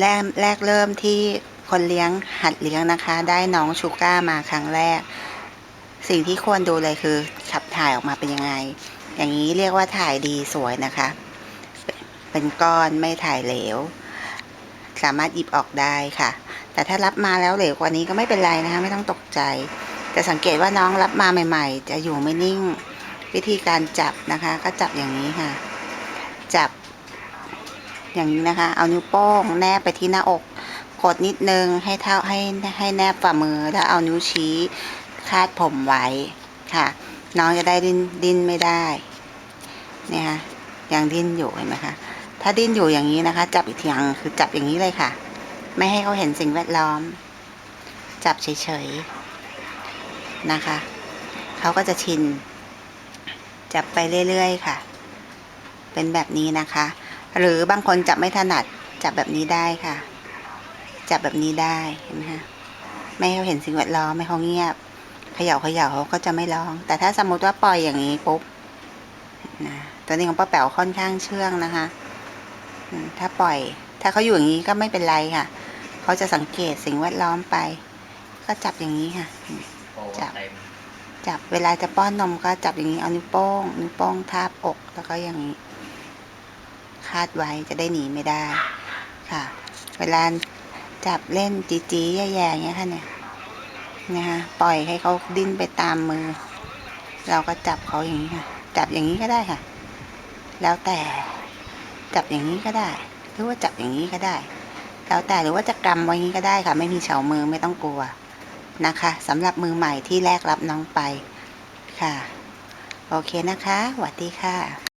แรกแรกเริ่มที่คนเลี้ยงหัดเลี้ยงนะคะ ได้น้องชูก้ามาครั้งแรก สิ่งที่ควรดูเลยคือขับถ่ายออกมาเป็นยังไง อย่างนี้เรียกว่าถ่ายดีสวยนะคะ เป็นก้อนไม่ถ่ายเหลว สามารถหยิบออกได้ค่ะ แต่ถ้ารับมาแล้วเหลวกว่านี้ก็ไม่เป็นไรนะคะ ไม่ต้องตกใจจะสังเกตว่าน้องรับมาใหม่ ๆ จะอยู่ไม่นิ่ง วิธีการจับนะคะ ก็จับอย่างนี้ค่ะ จับ อย่างนี้นะคะ เอานิ้วโป้งแนบไปที่หน้าอกกดนิดนึงให้เท่าให้ให้แนบฝ่ามือแล้วเอานิ้วชี้คาดผมไว้ค่ะ น้องจะได้ดิ้นดิ้นไม่ได้เนี่ยค่ะยังดิ้นอยู่เห็นไหมคะถ้าดิ้นอยู่อย่างนี้นะคะ จับอีกทีอย่างคือจับอย่างนี้เลยค่ะ ไม่ให้เขาเห็นสิ่งแวดล้อม จับเฉยๆนะคะเขาก็จะชิน จับไปเรื่อยๆค่ะ เป็นแบบนี้นะคะ หรือบางคนจับไม่ถนัดจับแบบนี้ได้ค่ะ จับแบบนี้ได้เห็นไหมคะไม่ให้เขาเห็นสิ่งแวดล้อมไม่ให้เขาเงียบเขย่าเขย่าเขาก็จะไม่ร้อง แต่ถ้าสมมติว่าปล่อยอย่างนี้ปุ๊บนะตัวนี้ของป้าแป๋วค่อนข้างเชื่องนะคะอืมถ้าปล่อย ถ้าเขาอยู่อย่างนี้ก็ไม่เป็นไรค่ะเขาจะสังเกตสิ่งแวดล้อมไป ก็จับอย่างนี้ค่ะโอ้จับเต็มจับเวลาจะป้อนนมก็จับอย่างนี้เอานิ้วโป้งนิ้วโป้งทาบอกแล้วก็อย่างนี้คาดไว้จะได้หนีไม่ได้ค่ะ เวลาจับเล่นจีจีแย่ๆอย่างเงี้ยค่ะเนี่ยนะคะปล่อยให้เขาดิ้นไปตามมือ เราก็จับเขาอย่างนี้ค่ะ จับอย่างนี้ก็ได้ค่ะ แล้วแต่จับอย่างนี้ก็ได้ หรือว่าจับอย่างนี้ก็ได้ แล้วแต่หรือว่าจะกำไว้อย่างนี้ก็ได้ค่ะ ไม่มีเฉามือไม่ต้องกลัวนะคะสำหรับมือใหม่ที่แรกรับน้องไปค่ะ โอเคนะคะสวัสดีค่ะ